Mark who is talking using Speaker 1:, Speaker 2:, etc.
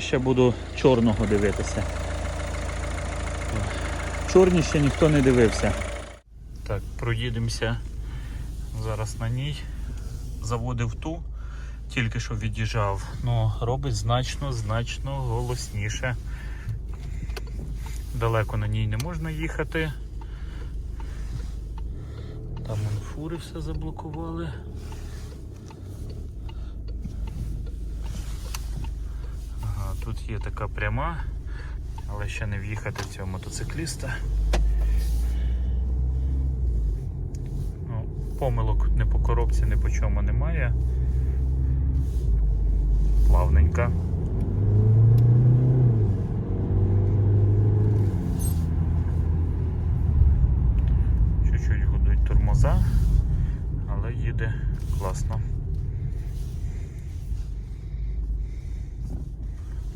Speaker 1: Ще буду чорного дивитися. Чорні ще ніхто не дивився. Так, проїдемося зараз на ній. Заводив ту, тільки що від'їжджав. Ну, робить значно, значно голосніше. Далеко на ній не можна їхати. Там фури все заблокували. Тут є така пряма, але ще не в'їхати цього мотоцикліста. Ну, Помилок не по коробці, не по чому немає. Плавненька. Чуть-чуть гудуть тормоза, але їде класно.